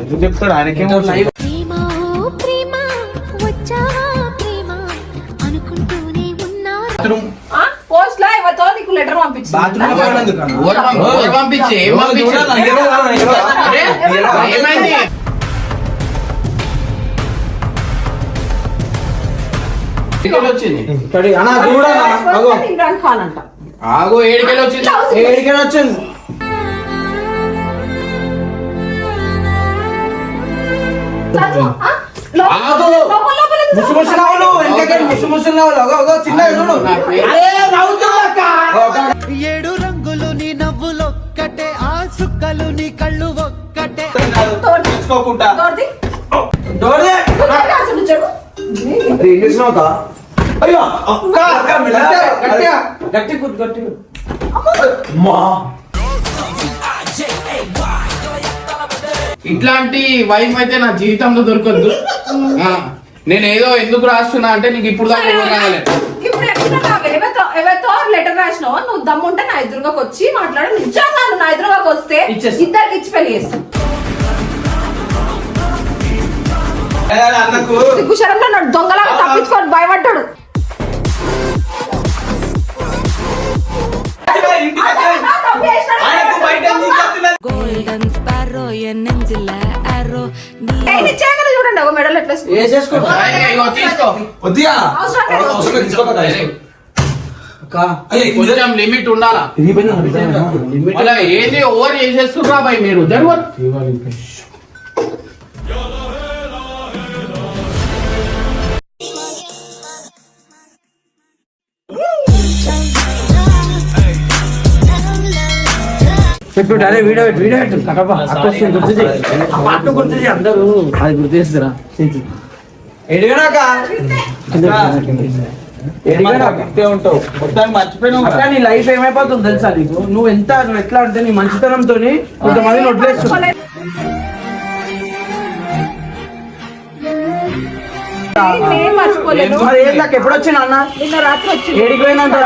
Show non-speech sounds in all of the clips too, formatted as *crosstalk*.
ఎందుకు చెప్తాడు? ఆయనకేమో ప్రేమ ఓ ప్రేమ వచ్చావా ప్రేమ అనుకుంటూనే ఉన్నా ఆ? పోస్ట్లో ఎవరితో నీకు లెటర్ పంపించింది? వచ్చింది? ఇమ్రాన్ ఖాన్ అంట ఆగు ఏడికెళ్ళి వచ్చింది? ఏడికైనా వచ్చింది? ఏడు రంగులు నీ నవ్వులొక్కటే ఆ సుక్కలు నీ కళ్ళు ఒక్కటే. తెచ్చుకోకుండా. ఇంగ్లీష్ అయ్యో గట్టి గట్టి ఇట్లాంటి వైఫ్ అయితే నా జీవితంలో దొరకద్దు నేను ఏదో ఎందుకు రాస్తున్నా అంటే నీకు ఇప్పుడు దాకా ఇప్పుడు ఎక్కడ ఎవరితో లెటర్ రాసినావో నువ్వు దమ్ముంటే నా ఎదురుగాకి వచ్చి మాట్లాడు నిజంగా నువ్వు నా ఎదురుగాకి వస్తే. ఇద్దరికి ఇచ్చి పెళ్ళి చేస్తాను అన్నకు సిగ్గు శరంలో నన్ను దొంగలాగా తప్పించుకొని భయపడ్డాడు ఇంటికి గోల్డెన్ స్పారో ఎన్నెంజిల ఆరో చూడండి ఒక మెడల్ ఎట్లా కొంచెం లిమిట్ ఉండాలా? ఏంది ఓవర్ చేసేస్తున్నా మీరు? వీడియో పెట్టు వీడియో వస్తుంది గుర్తు చేయి. పాట గుర్తు చేయి అందరూ. అది గుర్తు చేస్తారా? ఇంతే ఉంటావు మొత్తానికి మర్చిపోయినావు అక్క నీ లైఫ్ ఏమైపోతుంది తెలుసా నీకు? నువ్వు ఎంత నువ్వు ఎట్లా అంటే నీ మంచితనంతో కొంతమందిని వదిలేస్తున్నావు నేను మర్చిపోలేదు మరి ఏం దాకా ఎప్పుడు వచ్చిన అన్న? నిన్న రాత్రి ఏడికి పోయినంత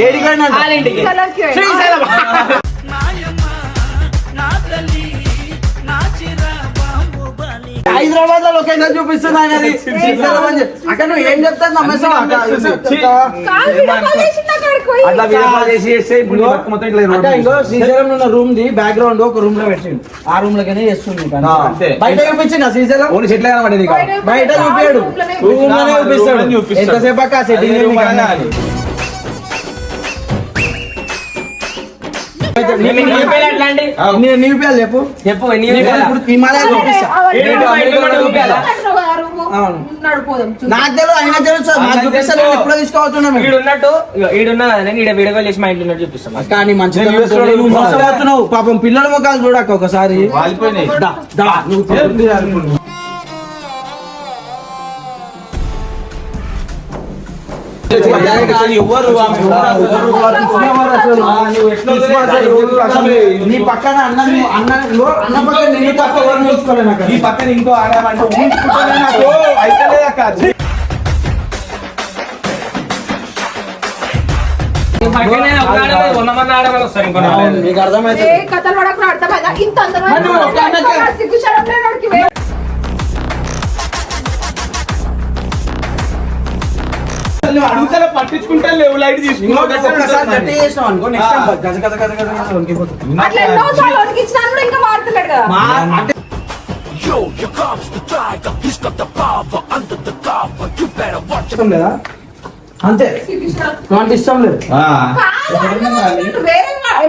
ఏడికి పోయినంత? హైదరాబాద్లో లొకేషన్ చూపిస్తుంది ఆయన అది. శ్రీశైలం అని చెప్పి. అక్క నువ్వు ఏం చెప్తాను నమ్మేస్తావా. అట్లా శ్రీశైలం ఉన్న రూమ్ ది బ్యాక్గ్రౌండ్ ఒక రూమ్లో పెట్టిండు ఆ రూమ్లోనే చేస్తుంది. ఆ. బయట చూపించిన శ్రీశైలం ఓన్లీ చెట్లే కనబడేది ఇక. బయట బయట చూపించాడు రూమ్లోనే చూపిస్తాడు. ఎంతసేపు అక్క అదే సెట్టింగ్ నడిపోదాం చూద్దాం. నాకు తెలియదు ఆయన తెలుసు. నాకు నాకు చూపిస్తా తెలుసు. నేను ఎప్పుడో తీసుకోవచ్చున్నా ఈడు ఉన్నట్టు ఇగో ఈడున్నా కదా నేను ఈడ వీడియో కాల్ చేసి మా ఇంట్లో ఉన్నట్టు చూపిస్తాం. కానీ మంచిగా పాపం పిల్లల ముఖాలు చూడక ఒకసారి. నీ పక్కన అన్న అన్న అన్న పక్కన నీ పక్క ఎవరు అక్కడ. ఈ పక్కన ఇంకో ఆడామంటే నాకు నాలుగు. అవును, నీకు అర్థమైతే కథలు అర్థమైందా ఇంత అందమైన నువ్వు నువ్వు అడుగుతా పట్టించుకుంటా లేవు లైట్ ఇంకోటి ఒక్కసారి గట్టి తీసుకున్నావు చేసినావు అనుకో నెక్స్ట్ టైం గజ గజ గజ గజ గజ వణికిపోతుంది. అట్లా ఎన్నో సార్లు వణికించినా కూడా ఇంకా మారుతలేడు కదా. మా అంటే ఇష్టం లేదా? అంతే. ఇష్టం లేదు.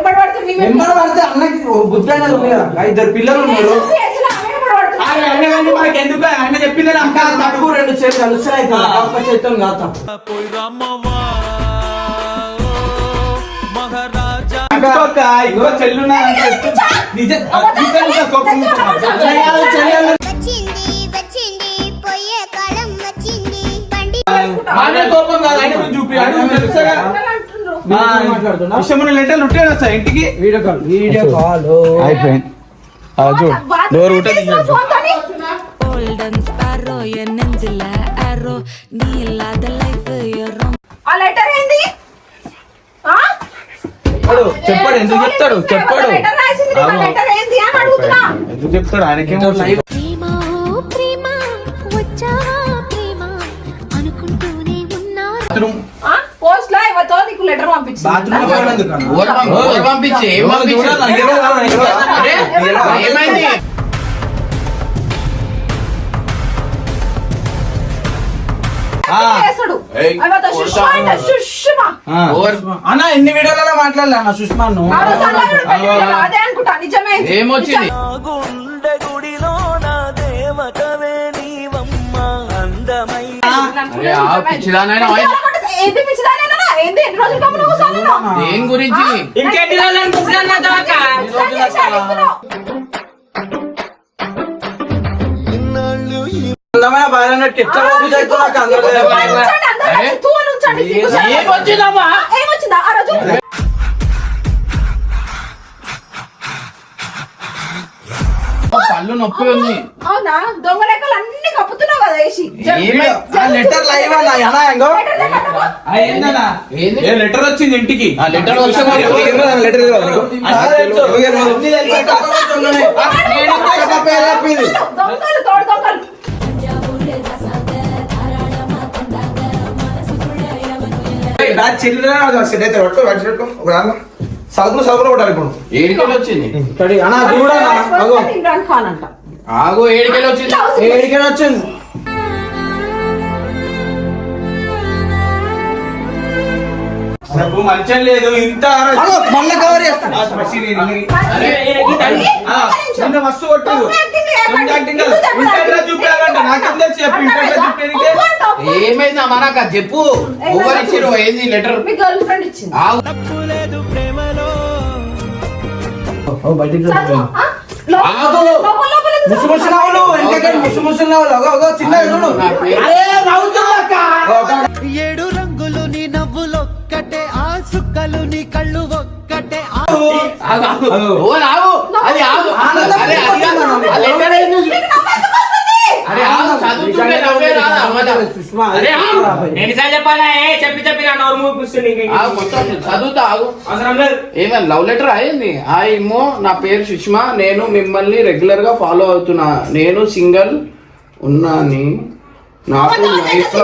పడితే అన్నకి బుద్ధి ఇద్దరు పిల్లలు ఉన్నారు. అసలు కానీ మనకి ఎందుకు ఆయన చెప్పిందని అక్క తడుగు రెండు చేతులు కలుస్తాయి ఒక్క చేతితో కాదు. చెల్లున్నా నిజం చెల్లెలు కోపం ఆయన చూపి. లెటర్లు ఇంటికి వీడియో కాల్ వీడియో కాల్. అయిపోయింది. డోర్ రూమ్ తోని. గోల్డెన్ స్పారో ఎన్నెంజిల ఆరో నీ లాద లైఫ్ ఎర్రో ఆ లెటర్ ఏంది? ఆ? చెప్పడు చెప్పడు ఎందుకు చెప్తాడు? చెప్పడు. లెటర్ రాసింది ఆ లెటర్ ఏంది అని అడుగుతున్నా. ఎందుకు చెప్తాడు? ఆయనకేమో ప్రేమ ఓ ప్రేమ వచ్చావా ప్రేమ? అనుకుంటూనే ఉన్నా. ఆ? పోస్ట్లో ఎవరితో నీకు లెటర్ పంపించింది? బాత్రూమ్. ఎవరు పంపించి? ఏం పంపించి ఏమైంది? ఏంటి ఎన్ని రోజులు కమ్మున కూర్చోను దేని గురించి? ఇంకెన్ని రోజులు అందమైన బాగా ఎట్లా నాకు అందరూ ఏమొచ్చిందా ఆ రోజు పళ్ళు నొప్పి ఉంది అవునా దొంగ లెక్కలు అన్ని కప్పుతున్నావు కదా వేసి ఏమై- ఆ లెటర్ లైవ్? ఏ వచ్చింది ఇంటికి ఆ లెటర్ లెటర్ సెట్ అయితే పట్టుకో పట్టు పెట్టుకో ఒక దాంట్లో సరుకులు సరుకులు కొట్టాలి ఇప్పుడు. ఏడికెళ్ళి వచ్చింది? ఆగు ఏడికెళ్ళి వచ్చింది? ఏడికైనా వచ్చింది? నాకు మంచం లేదు ఇంత మళ్ళీ కవర్ చేస్తాను మస్తు కొట్టారు చూపించాలంట నాకేం తెలుసు చెప్పు ఇంటర్ చూపించడానికి ఏమైంది అమ్మా నాకు. అది చెప్పు. ఎవరు ఇచ్చిర్రు? ఏంది లెటర్? మీ గర్ల్ ఫ్రెండ్ ఇచ్చింది. ఆగు చదువు, ఆ? లోపల- ఆగు. లోపల లోపల అది ఆగు అరే అది కాదు. ఆ లెటర్ ఏంది చూ- నీకు నవ్వు ఎందుకు వస్తుంది? అరే ఆగు. చదువుతుంటే నవ్వే రాదా అమ్మదా? సుష్మా అరే ఆగు. ఎన్నిసార్లు చెప్పాలా? ఏ చెప్పి చెప్పి నా నోరు మూపిస్తుంది ఇంక ఆగు మొత్తం చదువుతా ఆగు. అవసరం లేదు. ఏమైనా లవ్ లెటర్ అయింది ఆ ఏమో నా పేరు సుష్మా. నేను మిమ్మల్ని రెగ్యులర్గా ఫాలో అవుతున్నా. నేను సింగల్ ఉన్నాని. నాకు లైఫ్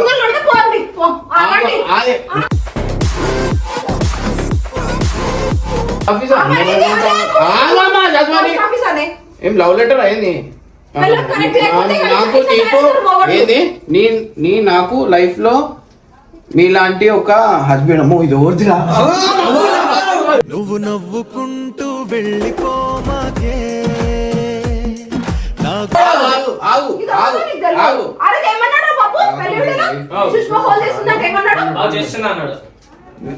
ఏం లవ్ లెటర్ అయింది? నాకు. ఏంది? నీ నీ నాకు లైఫ్లో మీలాంటి ఒక హస్బెండ్ అమ్మో ఇది ఓర్దిరా నువ్వు నవ్వుకుంటూ వెళ్ళిపోమాకే ఆగు ఆగు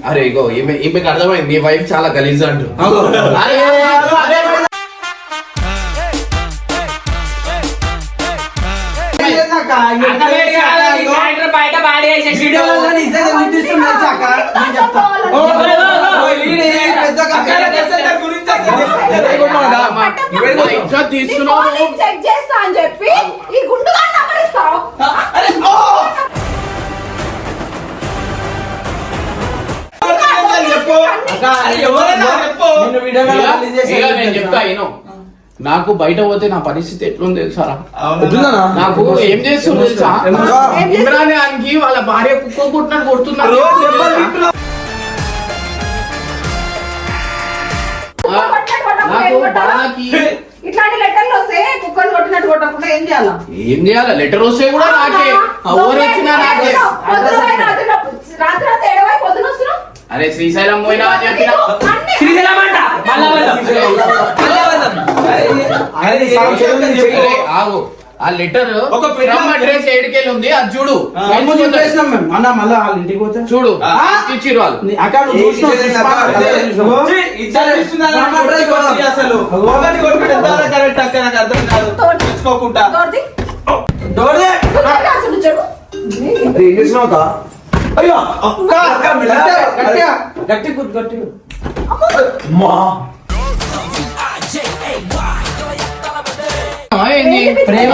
అరే ఇగో ఈమె ఈమెకి అర్థమైంది నీ వైఫ్ చాలా గలీజ్ అంటూ నేను చెక్ చేస్తా అని చెప్పి ఈ గుండుగా చెప్పు. ఎవరైనా చెప్పు. నేను చెప్తా నాకు బయట పోతే నా పరిస్థితి ఎట్లుంది తెలుసారా? నాకు ఏం చేస్తుంది తెలుసా? ఎందుకు? ఇమ్రాన్ ఖాన్కి వాళ్ళ భార్య కుక్క కుట్టినట్టు కొడుతున్నారు. ఇట్లాంటి లెటర్లు వస్తే కుక్కలు కొట్టినట్టు కొట్టకుండా ఏం చేయాలా? ఏం చేయాలి? లెటర్ వస్తే కూడా నాకే. ఎవరు వచ్చినా నాకే. రాత్రి రాత్రి రాత్రి ఏడవై పొద్దున వస్తున్నావు? అరే శ్రీశైలం పోయినా అని చెప్పిన. అరే, చెప్పు. అరే, ఆగు. ఆ లెటర్ ఒక అడ్రస్ ఏడుకెళ్ళి ఉంది. అది చూడు. అన్న మళ్ళా వాళ్ళ ఇంటికి పోతే? చూడు? ఇచ్చిరు వాళ్ళు. అసలు. కరెక్ట్ అక్క నాకు అర్థం కాదు. తెచ్చుకోకుండా. డోర్ అయ్యో. గట్టి. అమ్మా. ఏంది ప్రేమ.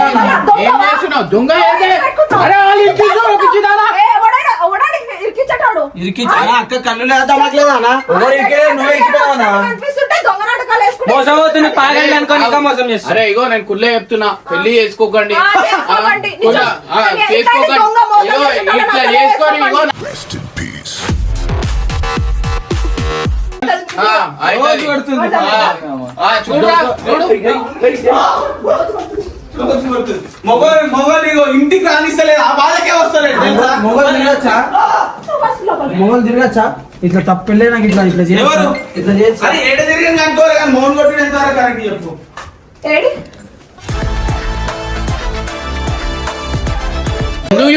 ఏం చేస్తున్నావు దొంగ ఏంది. అరే వాళ్ళు? ఇరికించి అక్క కళ్ళు లేదా ఎవరు ఇరికే? నువ్వే ఇరికిపోయావా? మోసం అవుతుంది పాగండి అనుకోని ఇంకా మోసం చేస్తా అరే ఇగో నేను కుల్లే చెప్తున్నా. పెళ్ళి చేసుకోకండి. ఆ, చేసుకోకండి. ఆ, కుల్ల- ఆ, నిజం. చేసుకోకండి. దొంగ మోసం ఇగో చేసిన ఇట్లా వాళ్ళని చేసుకొని ఇగో. ఆ, రోజు అయిపోయింది. కొడుతుంది ఆ, చూడురా, చూడు. మొగలు మొగలు ఇగో ఇంటికి రానిస్తలేదు. ఆ బాధకే వస్తలేదు తెలుసా? మొగలు తిరగచ్చా? మొగలు తిరగచ్చా? ఇట్లా తప్పెళ్ళే నాకు ఇట్లా ఇట్లా చేస్తా. ఎవరు? ఇట్లా చేస్తా అది ఏడ తిరిగింది అనుకోలే కానీ మోహన్ కొట్టుడు ఎంత వరకు కరెక్ట్ చెప్పు. ఏడి? నువ్వు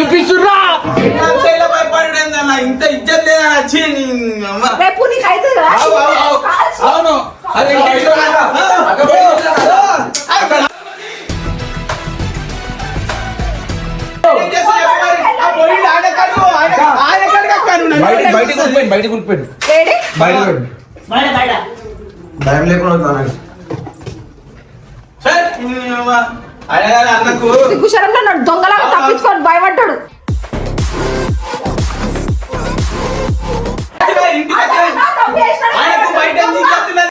ఏందన్న ఇంత ఇజ్జత్ లేదని వచ్చి నీ అమ్మ. రేపు నీకు అవుతుంది. అవును అదే బయటకు బయటకు ఉరిపోయింది ఏడి? బయట. భయం లేకుండా తానండి అన్నకు సిగ్గుశరంలో నన్ను దొంగలాగా తప్పించుకొని భయపడ్డాడు.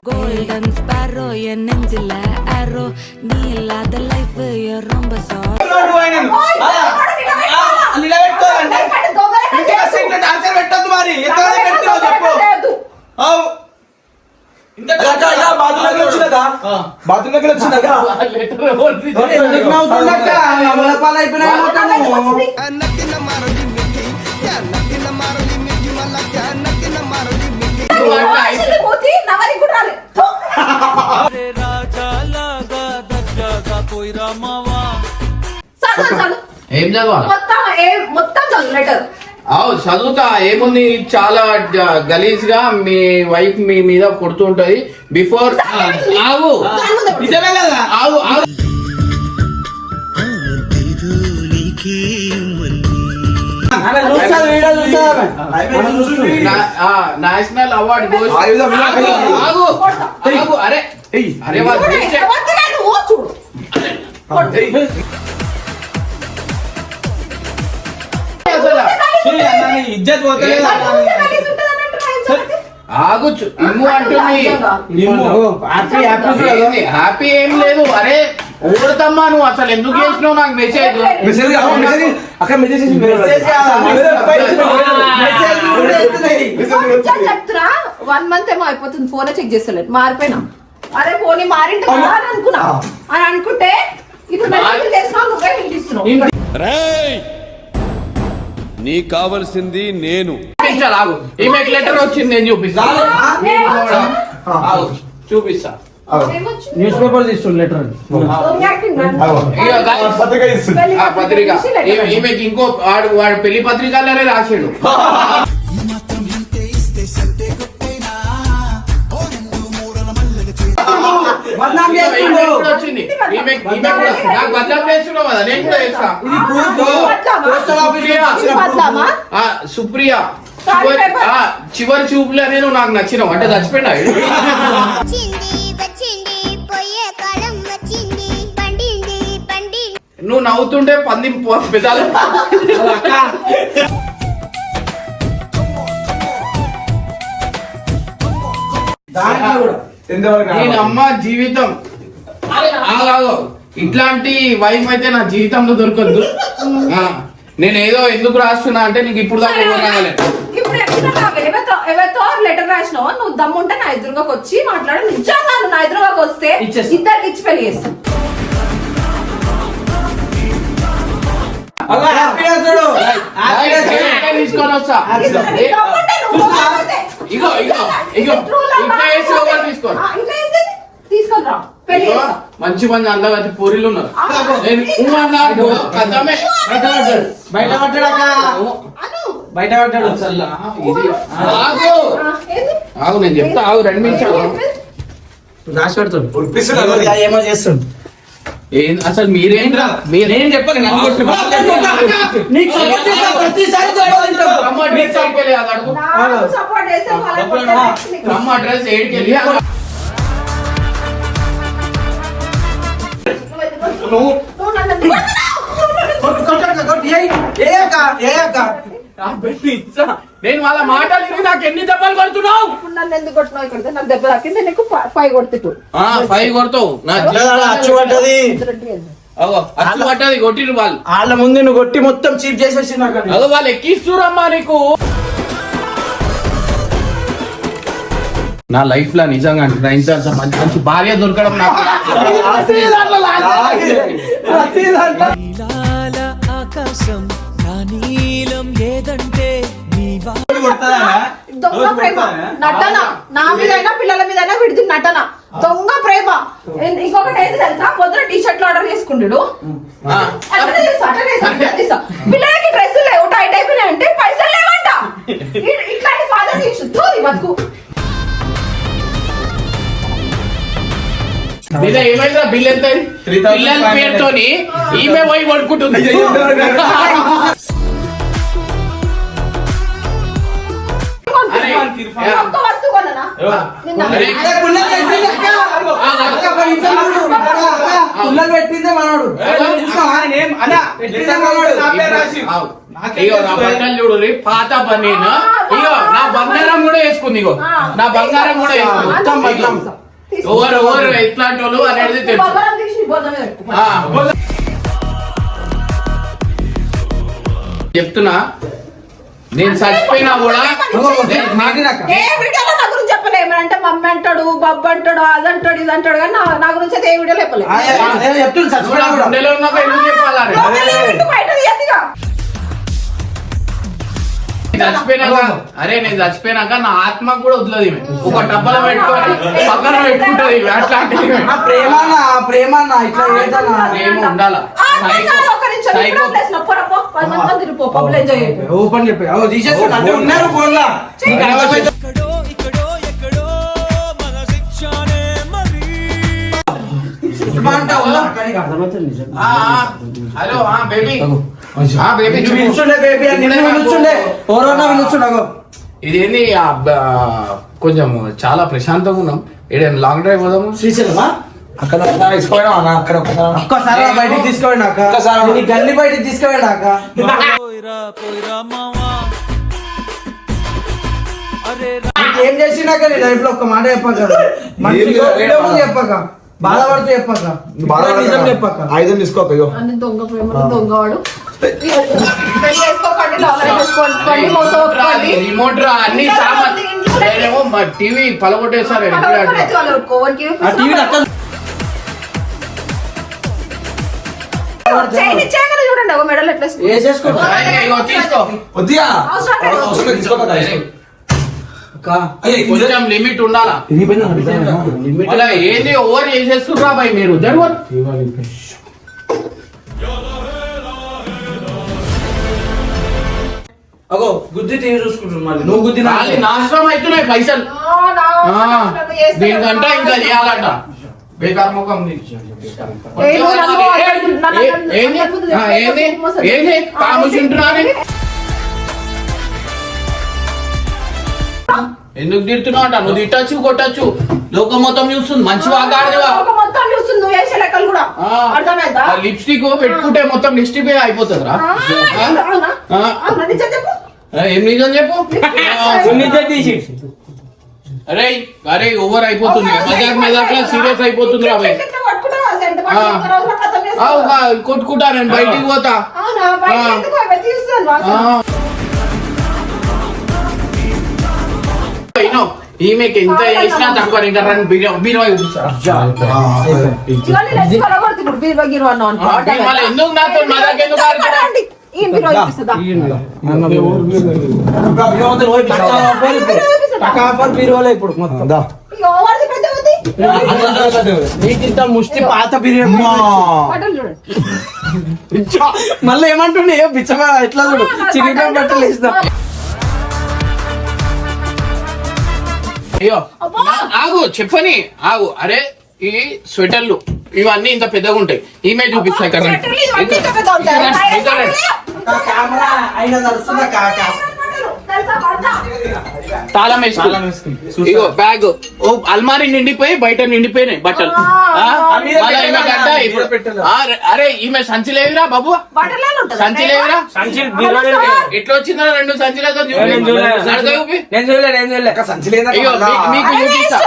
గోల్డెన్ స్పారో ఎన్నెంజిల ఆరో నీలాద లైఫ్ రొంబ నిలబెట్టుకోవాలంటే. పెట్టద్దు మరి. ఎంత పెట్టదు చెప్పు. బాత్రూమ్ దగ్గర చదువు ఏం చదవాలి? మొత్తం ఏం మొత్తం చదువు లెటర్ అవు చదువుతా ఏముంది? చాలా గలీజ్గా మీ వైఫ్ మీ మీద కొడుతుంటది బిఫోర్ ఆగు నిజమే కదా? ఆగు ఆగు ఆమె చూస్తాది, వీడియో చూస్తాది ఆమె. ఆమె చూస్తుంది. నా- ఆ, నేషనల్ అవార్డ్ అరే. అరే నీ ఇజ్జత్ పోతలేదు ఇమ్ము అంటుంది. Happy happy? హ్యాపీ ఏం లేదు. అరే ఊడతమ్మా నువ్వు అసలు ఎందుకు చేసినావు నాకు మెసేజ్ మెసేజ్ అక్కడ మెసేజ్ చెప్తున్నా? వన్ మంత్ ఏమో అయిపోతుంది. ఫోన్ చెక్ చేస్తలేదు. మారిపోయినా. అరే ఫోన్ మారింటి అనుకున్నా అని అనుకుంటే ఇప్పుడు మెసేజ్ చేసినావు నువ్వే వినిపిస్తున్నావు నీకు కావలసింది నేను. లెటర్ వచ్చింది నేను చూపిస్తా. ఆగు, చూపిస్తా? న్యూస్ పేపర్ తీస్తుంది లెటర్ పత్రిక ఈమెకి ఇంకో వాడు వాడు పెళ్ళి పత్రికలనే రాసాడు. *laughs* బద్నాం ఈమె చేస్తుండు. కూడా వచ్చింది ఈమె ఈమె కూడా నాకు బదలాం చేస్తున్నావు కదా నేను కూడా చేస్తా ఇది proof. బద్నామా? పోస్టల్ ఆఫీస్ నుంచి సుప్రియ. బద్నామా? ఆ, చివరి పేపర్. ఆ, చివరి చూపులే నేను నాకు నచ్చినావు అంటే చచ్చిపోయినా *laughs* నువ్వు నవ్వుతుంటే పంది పెదాలు దాంట్లో కూడా. అమ్మ జీవితం. ఆగాగు. ఇట్లాంటి వైఫ్ అయితే నా జీవితంలో దొరకద్దు. నేను ఏదో ఎందుకు రాస్తున్నా అంటే నీకు ఇప్పుడు దాకా ఇప్పుడు ఎవరితో ఎవరితో లెటర్ రాసినావు? నువ్వు దమ్ముంటే నా ఎదురుగాకి వచ్చి మాట్లాడు. నిజంగా నువ్వు నా ఎదురుగాకి వస్తే. ఇద్దరికి ఇచ్చి పెళ్ళి చేస్తాను. తీసుకొని వస్తా. ఇగో ఇగో ఇగో ఇట్లా వేసి తీసుకో తీసుకొని రా పెళ్ళి. మంచి మంది అందగతి పూరీలు ఉన్నారు. నేను ఊ అన్నా అనుకో, కథమే బయట పడ్డాడు బయట పడ్డాడు. ఇది ఆగు. ఆ, ఏంది? ఆగు నేను చెప్తా. ఆగు రెండు నిమిషాలు. రాసి పెడుతుంది ఏమో చేస్తుంది ఏం అసలు మీరేంట్రా? మీరు నేను చెప్పాలి నన్ను కొట్టు. నీకు సపోర్ట్ చేస్తా ప్రతిసారి దెబ్బలు తింటావు. రమ్మ డ్రెస్ ఏడికెళ్ళి. నువ్వు కొట్టు అక్క, ఏయ్ అక్క. ఆ బెడ్ ఇచ్చా. నేను వాళ్ళ మాటలు విని నాకు ఎన్ని దెబ్బలు కొడుతున్నావు? ఇప్పుడు నన్ను ఎందుకు కొట్టినావు ఇక్కడ? నాకు దెబ్బ తాకింది నీకు ఫైవ్ కొడుతు ఆ, ఫైవ్ కొడతావు. నా అచ్చు పడ్డది. అగో అచ్చు పట్టది కొట్టిరు వాళ్ళు. వాళ్ళ ముందు నువ్వు కొట్టి మొత్తం చీప్ చేసేసి నాకు వాళ్ళు ఎక్కిస్తురమ్మా నీకు. నా లైఫ్లో నిజంగా అంటున్నా ఇంత అంత మంచి మంచి భార్య దొరకడం నాకు ఆకాశం దొంగ ప్రేమ. నటన. నా మీదైనా పిల్లల మీదైనా విడిది నటన. దొంగ ప్రేమ. ఇంకొకటి ఏంటి తెలుసా? పొద్దున టీ షర్ట్లు ఆర్డర్ చేసుకుంటాడు. ఆ, అట్లనే చేస్తా, అట్లనే చేస్తా, అట్లనే చేస్తా. పిల్లలకి డ్రెస్సులు లేవు. టైట్ అయిపోయినాయి అంటే పైసలు లేవంట. ఇట్లాంటి ఫాదర్ తీసుకో బతుకు. బిల్ ఏమైందా బిల్ ఎంత అయింది? 3,500. పిల్లల పేరుతోని ఈమె పోయి కొడుకుంటుంది *laughs* పుల్లలు పెట్టిందే మనోడు. పెట్టిందే మనోడు. ఆవు. ఇగో నా బట్టలు చూడు రే, పాత పన్నీను ఇగో నా బంగారం కూడా వేసుకుంది ఇగో. నా బంగారం కూడా వేసుకుంది. మొత్తం. ఎవరు ఎవరు ఎట్లాంటి వాళ్ళు అనేది తెలుసు. చెప్తున్నా నేను చచ్చిపోయినా కూడా నేను- మాటినక్క ఏ వీడియోలో నా గురించి చెప్పలే. ఏమంటే మమ్మీ అంటాడు బబ్బు అంటాడు అది అంటాడు ఇది అంటాడు కానీ నా- గురించి అయితే ఏ వీడియోలో చెప్పలే. చెప్తుంది చచ్చిపోయినాక అరే నేను చచ్చిపోయినాక నా ఆత్మ కూడా వదలదు. ఒక డబ్బలో పెట్టుకొని పక్కన పెట్టుకుంటది. అట్లాంటిది ప్రేమ ప్రేమ ప్రేమ ఉండాలా. ఓపెన్ చెప్పి. ఓ తీసేసి అంటే ఉన్నారు ఫోన్ లా ఎక్కడో ఇక్కడో ఎక్కడో మన శిక్షనే మరి. ఆ, ఆ. Hello baby. ఇదేంది కొంచెం చాలా ప్రశాంతంగా ఉన్నాం. ఏదైనా లాంగ్ డ్రైవ్ పోదాము? శ్రీశైలమా? అక్కడ తీసుకోవడం అన్న అక్కడ ఒక్కసారి రా బయటికి తీసుకోండి అక్క. ఒక్కసారి. నీ గల్లి బయటికి తీసుకోండి అక్క. ఏం చేసినాక నీ లైఫ్లో? ఒక్క మాట చెప్పక. ముందు చెప్పక. బాధపడుతూ చెప్పక. నిజం చెప్పక. ఆయుధం తీసుకోక దొంగ దొంగవాడు. రిమోట్ రా అన్ని మా టీవీ ఇచ్చాక చూడండి ఒక మెడల్ ఎట్లా తీసుకో కొంచెం లిమిట్ ఉండాలా? మళ్ళీ ఏంది ఓవర్ చేసేస్తుర్రా బాయ్ మీరు? జరుగు అగో గుద్ది టీవీ చూసుకుంటున్నాను మళ్ళీ. నువ్వు గుద్ది నాశనం అవుతున్నాయి పైసలు. ఆ, నా ఆ, నన్ను చేస్తాడు. దీనికంట ఇంకా చేయాలంట. బేకార్ ముఖం ఏంది నన్ను ఆ, ఏంది మోసం ఏంది చేస్తాడు. కాముచుంటున్నా ఎందుకు తిడుతున్నావు అంట నువ్వు తిట్టచ్చు కొట్టచ్చు. లోకం మొత్తం చూస్తుంది. మంచి అర్థమైందా? లిప్స్టిక్ పెట్టుకుంటే మొత్తం లిప్స్టిక్ అయిపోతుందిరా. ఆ, ఏం నిజం చెప్పు? అరే అరే ఓవర్ అయిపోతుంది. మజాక్ మజాక్ సీరియస్ అయిపోతుంది చేస్తావా? కొట్టుకుంటా నేను బయటికి పోతా? అవి ఈమెకి ఎంత చేసినా తక్కువ ఇంకా రన్ బీరో బీరో ఎందుకు నాతో మజాక్ ఎందుకు ఆడుతున్నావు? రండి. ఈ బీరువా చూపిస్తుందా? టకాఫర్ బీరువాలో ఇప్పుడు మొత్తం ముష్టి పాత బిర్యానీ. మళ్ళీ ఏమంటుండే బిచ్చగా ఎట్లా చూడు చిరిగిపోయిన బట్టలు అయ్యో ఆగు చెప్పని ఆగు అరే ఈ స్వెటర్లు ఇవన్నీ ఇంత పెద్దగా ఉంటాయి ఈమె చూపిస్తాయి కదా కెమెరా కాక. తాళం వేసుకో. ఇగో బ్యాగ్ ఓ అల్మారీ నిండిపోయి బయట నిండిపోయినాయి బట్టలు. అరే- ఈమె సంచి లేదురా బాబు? సంచి లేదురా. ఎట్లా వచ్చిందో రెండు సంచులతో ఇగో మీకు చూపిస్తా.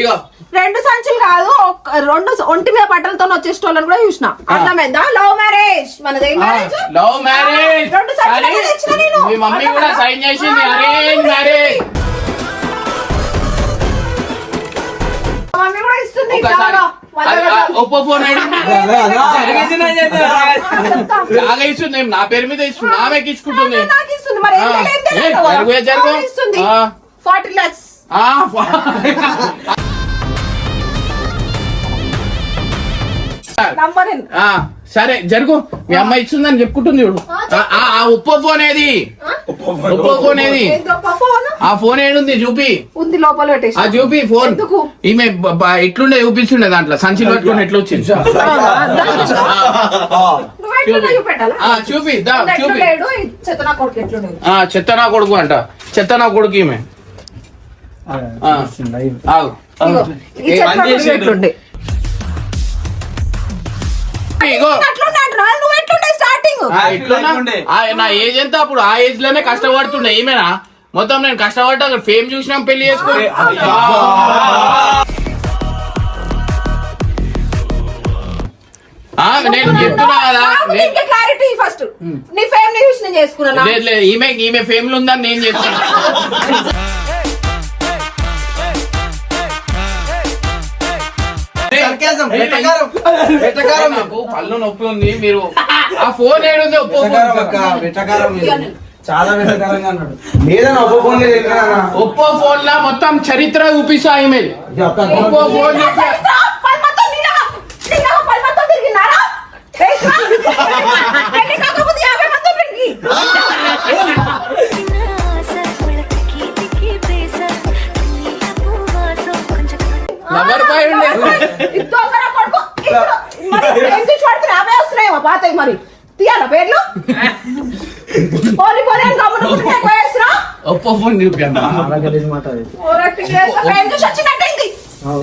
ఇగో రెండు సంచులు కాదు ఒక్క- రెండు ఒంటి మీద బట్టలతో వచ్చేటోళ్ళని కూడా చూసిన. అర్థమైందా? లవ్ మ్యారేజ్ మనది లవ్ మ్యారేజ్ రెండు సంచులు. మీ మమ్మీ కూడా? సైన్ చేసింది అరేంజ్ మమ్మీ కూడా ఇస్తుంది. Oppo phone. జాగా ఇస్తుంది. నా పేరు మీద ఇస్తుంది. ఆమెకి ఇచ్చుకుంటుంది. జరుగు, జరుగు. ఫార్టీ లాక్స్. *laughs* సరే. జరుగు. మీ అమ్మ ఇస్తుందని చెప్పుకుంటుంది చూడు. ఆ, ఒప్పో ఫోన్ ఏది ఒప్పో ఫోన్? ఏది ఆ ఫోన్ ఏడుంది చూపి. ఉంది లోపల ఆ చూపి ఫోన్? ఈమె ఎట్లుండే చూపిస్తుండే దాంట్లో. సంచిలో పట్టుకొని ఎట్లా వచ్చింది చూపి. చూపి ఎట్లుండేడు, ఈ చెత్త నా కొడుకు ఎట్లుండేడు. ఆ చెత్త నా కొడుకు అంట చెత్త నా కొడుకు ఈమె నా ఏజ్ ఎంత? అప్పుడు ఆ ఏజ్లోనే కష్టపడుతుండే ఈమెనా? మొత్తం నేను కష్టపడ్డా ఫేమ్ చూసినాం పెళ్ళి చేసుకో ఆ, నేను చెప్తున్నా కదా క్లారిటీ ఫస్ట్ నీ ఫేమ్ని చూసి నేను. చేసుకున్నా లేదు లేదు ఈమె ఈమె ఫేమ్లో ఉందని నేను చెప్తున్నా. *laughs* నాకు పళ్ళు నొప్పి ఉంది మీరు ఆ ఫోన్ ఇది. చాలా వెటకారంగా అన్నాడు లేదన్నా ఒప్పో ఫోన్ లేదు ఒప్పో ఫోన్ లా మొత్తం చరిత్ర చూపిస్తా ఈమె. ఒప్పో ఫోన్ చూపి పాతాయి మరి తీయాలా పేర్లు? పోనీ పోనీ అని గమనించుకుంటే ఎక్కువ వేసినా? ఒప్పో ఫోన్ చూపి అన్న. చాలా గలీజ్ మాట అది. ఓరట్టి చేస్తే ఫ్రేమ్ చూసి వచ్చినట్టయింది.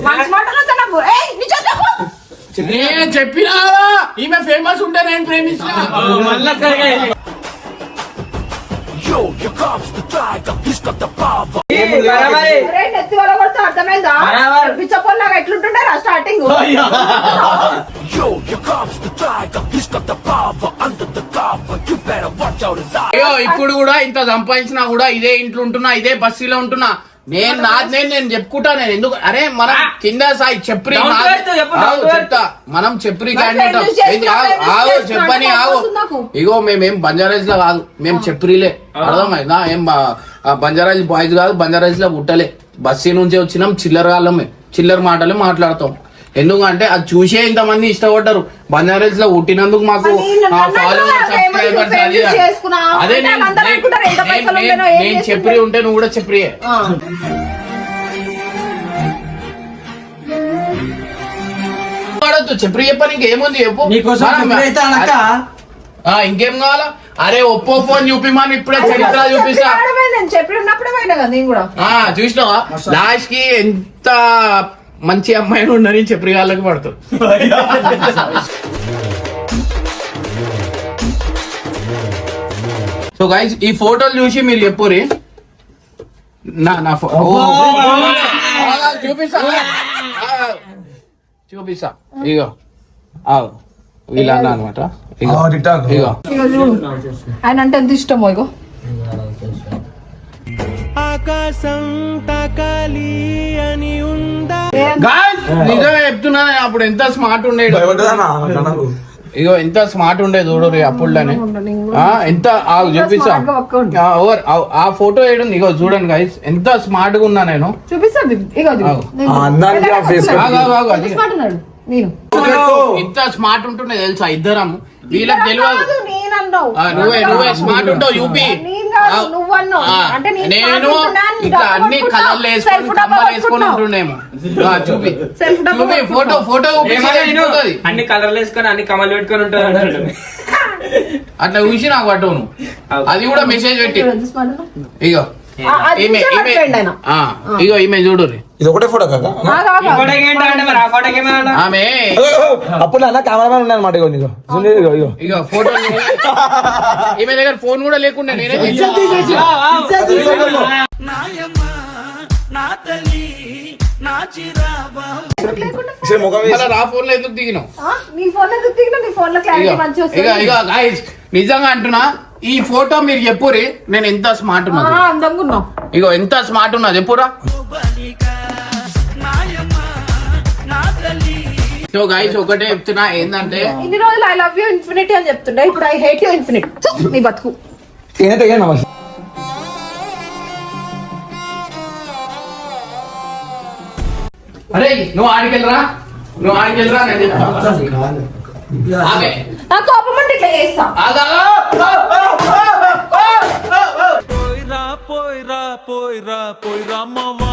మంచి మాటలు వద్దు నాకు. ఏయ్, నిజం చెప్పు. నేను చెప్పినా ఈమె ఫేమస్ ఉంటే నేను ప్రేమించిన. మళ్ళా సరిగా బరాబరే. ఒరేయ్, నెత్తి వల్ల కొడితే అర్థమైందా? బరాబర్. పిచ్చపోల్లాగా ఎట్లుంటుండే స్టార్టింగ్ అయ్యో ఇప్పుడు కూడా ఇంత సంపాదించినా కూడా ఇదే ఇంట్లో ఉంటున్నా ఇదే బస్సులో ఉంటున్నా. నేను నాది నేను నేను చెప్పుకుంటా నేను ఎందుకు అరే మనం కింద సాయి చెప్పు. చెప్తా. మనం చెప్పరి మరి క్యాండిడేట్ చేసుకున్నా చెప్పని నాకు. ఇగో మేమేం బంజారాజ్లో కాదు మేము చెప్పరిలే అర్థమైందా? ఏం బంజారాజ్ బాయ్స్ కాదు బంజారాజ్లో పుట్టలే. బస్సు నుంచి వచ్చినాం చిల్లర వాళ్ళమే చిల్లర మాటలే మాట్లాడతాం. ఎందుకంటే అది చూసే ఇంతమంది ఇష్టపడ్డారు. బంజారాజ్లో పుట్టినందుకు మాకు అది నేను. చెప్పరి ఉంటే నువ్వు కూడా ఏముంది చెప్పు. నీకోసం మనం- ఎప్పుడైతే అనక. ఆ, ఇంకేం కావాలా? అరే ఒప్పో ఫోన్ చూపిమని ఇప్పుడే చరిత్ర చూపిస్తా. చెప్పి చెప్పి ఆ చూసినావా? లాస్ట్కి ఎంత మంచి అమ్మాయిని ఉండని చెప్పి వాళ్ళకి పడుతుంది సో గైస్ ఈ ఫోటోలు చూసి మీరు చెప్పురి నా నా చూపిస్తా ఆ, చూపిస్తా. ఇగో. వీళ్ళ అన్న అనమాట. ఇగో. ఇగో. ఆయన అంటే ఎంత ఇష్టమో ఇగో. ఆకాశం తాకాలి అని ఉందా నిజమే చెప్తున్నా నేను అప్పుడు ఎంత స్మార్ట్ ఉండేది. ఇగో ఎంత స్మార్ట్ ఉండేది చూడు అప్పుడులోనే. ఆ, ఎంత చూపిస్తా. ఓవర్ ఆ- ఆ ఫోటో వేయడం ఇగో చూడండి గైస్ ఎంత స్మార్ట్గా ఉన్నా నేను. ఎంత ఎంత స్మార్ట్ ఉంటుండే తెలుసా ఇద్దరం వీళ్ళకి తెలియదు. కాదు, నేను అన్నావు. ఆ, నువ్వే నువ్వే స్మార్ట్ ఉంటావు యూపీ. కాదు, నువ్వు అన్నావు. అంటే నేను ఇట్లా అన్ని. కలర్లు వేసుకొని కమ్మలు వేసుకొని. ఉంటుండేమో చూపి డబ్బా చూపి ఫోటో. ఫోటో. అన్ని కలర్లు వేసుకొని అన్ని కమలు పెట్టుకొని ఉంటారు అంటాడు అట్లా చూసి నాకు పట్టవు నువ్వు అది కూడా మెసేజ్ పెట్టి. ఇగో ఈమె ఇగో ఈమె చూడు ఇది ఒకటే ఫోటో కాదు. ఆమె. అప్పుడు అన్న కెమెరామెన్ ఇగో నీకు సునీల్ ఇగో ఇగో. ఇగో ఫోటో ఈమె దగ్గర ఫోన్ కూడా లేకుండా నేనే నిజంగా అంటున్నా ఈ ఫోటో మీరు చెప్పురి నేను ఎంత స్మార్ట్ ఆ, ఉన్నది అందంగా ఉన్నావు. ఇగో ఎంత స్మార్ట్ ఉన్నది చెప్పురా. సో గైస్ ఒకటే చెప్తున్నా ఏంటంటే ఇన్ని రోజులు ఐ లవ్ యూ ఇన్ఫినిటీ అని చెప్తుండే ఇప్పుడు ఐ హేట్ యూ ఇన్ఫినిట్ నీ బతుకు. అరే నువ్వు ఆడికెళ్ళరా నువ్వు ఆడికెళ్ళరా నేను చెప్తా. ఆగే. నా కోపం అంటే ఇట్లా చేస్తా. ఆగా. పోయిరా పోయిరా పోయిరా పోయిరా అమ్మవా.